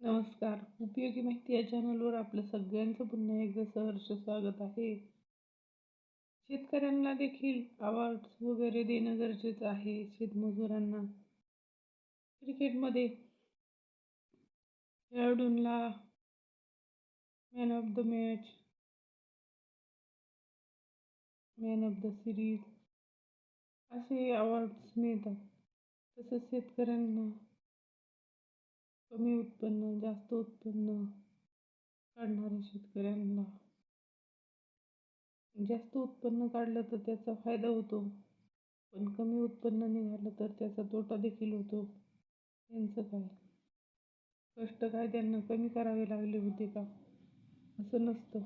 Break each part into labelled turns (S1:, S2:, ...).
S1: नमस्कार. उपयोगी माहिती या चॅनलवर आपलं सगळ्यांचं पुन्हा एकदा सहर्ष स्वागत आहे. शेतकऱ्यांना देखील अवॉर्ड्स वगैरे देणं गरजेचं आहे शेतमजुरांना. क्रिकेटमध्ये खेळाडूंना man of the match man of the series असे अवॉर्ड्स मिळतात. तसंच शेतकऱ्यांना कमी उत्पन्न जास्त उत्पन्न काढणाऱ्या शेतकऱ्यांना. जास्त उत्पन्न काढलं तर त्याचा फायदा होतो. पण कमी उत्पन्न निघालं तर त्याचा तोटा देखील होतो. त्यांचं काय? कष्ट काय त्यांना कमी करावे लागले होते का? असं नसतं.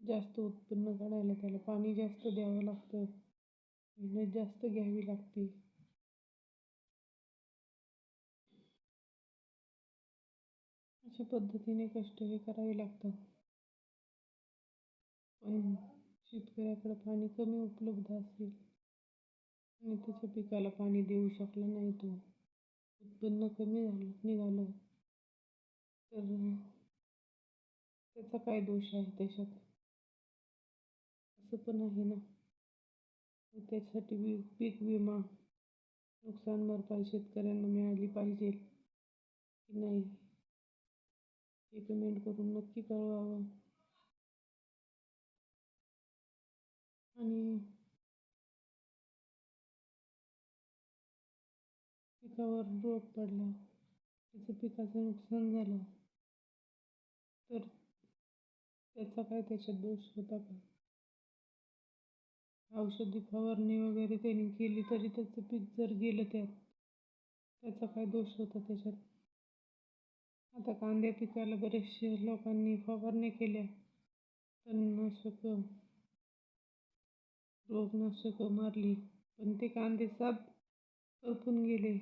S1: जास्त उत्पन्न काढायला त्याला पाणी जास्त द्यावं लागतं. मेहनत जास्त घ्यावी लागते. अशा पद्धतीने कष्ट हे करावे लागतात. पण शेतकऱ्याकडे पाणी कमी उपलब्ध असेल आणि त्याच्या पिकाला पाणी देऊ शकला नाही तो उत्पन्न कमी झालं निघालं तर त्याचा काय दोष आहे त्याच्यात असं पण आहे ना. त्याच्यासाठी पीक विमा नुकसान भरपाई शेतकऱ्यांना मिळाली पाहिजे. की नाही? हे कमेंट करून नक्की कळवावं. आणि पिकावर रोग पडला. त्याचं पिकाचं नुकसान झालं. तर त्याचा काय त्याच्यात दोष होता का? औषधी फवारणी वगैरे त्यांनी केली तरी त्याचं पीक जर गेलं त्यात त्याचा काय दोष होता त्याच्यात? आता कांद्या पिकाला बरेचसे लोकांनी फवारणी केल्या. तणनाशक रोगनाशकं मारली पण ते कांदे साप करपून गेले.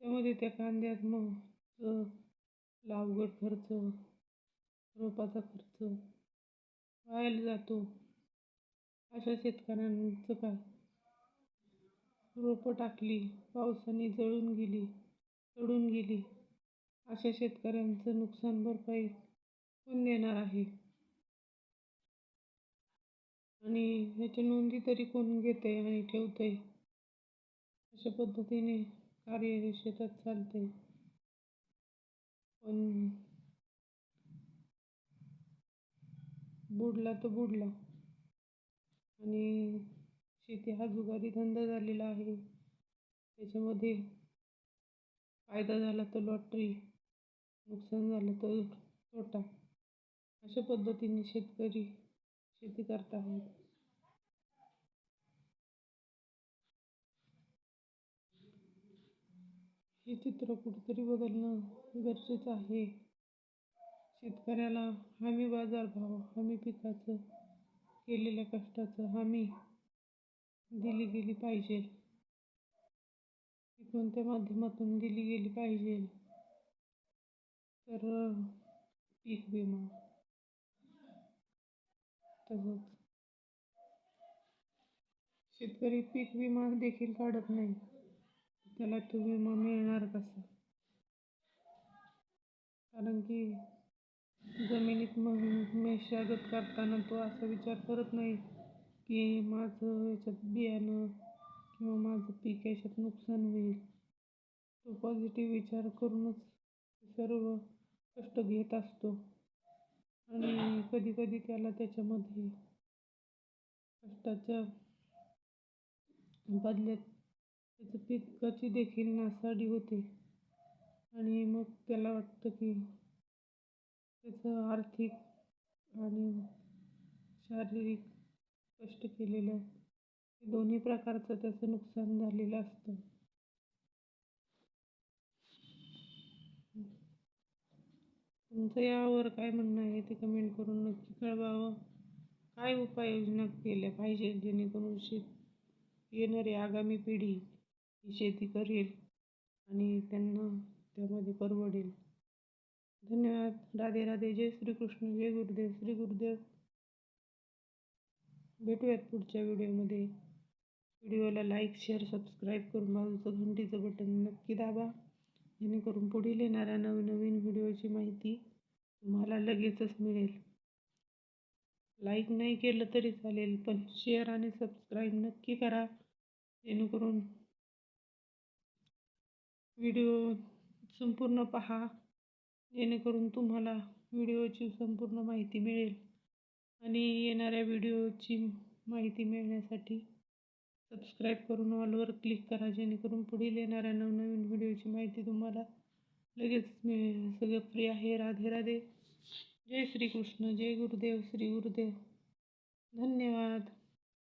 S1: त्यामध्ये त्या कांद्यात मग लावगड खर्च रोपाचा खर्च व्हायला जातो. अशा शेतकऱ्यांचं काय? रोपं टाकली पावसाने जळून गेली चढून गेली. अशा शेतकऱ्यांचं नुकसान भरपाई कोण देणार आहे? आणि ह्याच्या नोंदी तरी कोण घेते आणि ठेवते? अशा पद्धतीने कार्य हे शेतात चालते. पण बुडला तर बुडला. आणि शेती हा जुगारी धंदा झालेला आहे. त्याच्यामध्ये फायदा झाला तर लॉटरी नुकसान झालं तर तोटा. अशा पद्धतीने शेतकरी शेती करत आहेत हे चित्र कुठेतरी बदलणं गरजेचं आहे. शेतकऱ्याला हमी बाजारभाव हमी पिकाचं केलेल्या कष्टाचं हमी दिली गेली पाहिजे. ती कोणत्या माध्यमातून दिली गेली पाहिजे. तर पीक विमा. तसंच. शेतकरी पीक विमा देखील काढत नाही. त्याला तो विमा मिळणार कसा? कारण की जमिनीत मग मशागत करताना तो असा विचार करत नाही की माझं याच्यात बियाणं किंवा माझं पीक याच्यात नुकसान होईल. तो पॉझिटिव्ह विचार करूनच सर्व कष्ट घेत असतो. आणि कधी कधी त्याला त्याच्यामध्ये कष्टाच्या बदल्यात त्याचं पिकाची देखील नासाडी होते. आणि मग त्याला वाटतं की आर्थिक आणि शारीरिक कष्ट केलेलं दोन्ही प्रकारचं त्याचं नुकसान झालेलं असतं. तुमचं यावर काय म्हणणं आहे ते कमेंट करून नक्की कळवावं. काय उपाययोजना केल्या पाहिजे जेणेकरून शेत येणारी आगामी पिढी ही शेती करेल आणि त्यांना त्यामध्ये परवडेल? धन्यवाद. राधे राधे. जय श्रीकृष्ण. जय गुरुदेव. श्री गुरुदेव. भेटूयात पुढच्या व्हिडिओमध्ये. व्हिडिओला लाईक शेअर सबस्क्राईब करून बाजूचं घंटीचं बटन नक्की दाबा. जेणेकरून पुढील येणाऱ्या नवीन नवीन व्हिडिओची माहिती तुम्हाला लगेचच मिळेल. लाईक नाही केलं तरी चालेल पण शेअर आणि सबस्क्राईब नक्की करा. जेणेकरून व्हिडिओ संपूर्ण पहा. जेणेकरून तुम्हाला व्हिडिओची संपूर्ण माहिती मिळेल. आणि येणाऱ्या व्हिडिओची माहिती मिळण्यासाठी सबस्क्राईब करून ऑलवर क्लिक करा जेणेकरून पुढील येणाऱ्या नवनवीन व्हिडिओची माहिती तुम्हाला लगेच मिळेल. सगळं फ्री आहे. राधे राधे. जय श्रीकृष्ण. जय गुरुदेव. श्री गुरुदेव. धन्यवाद.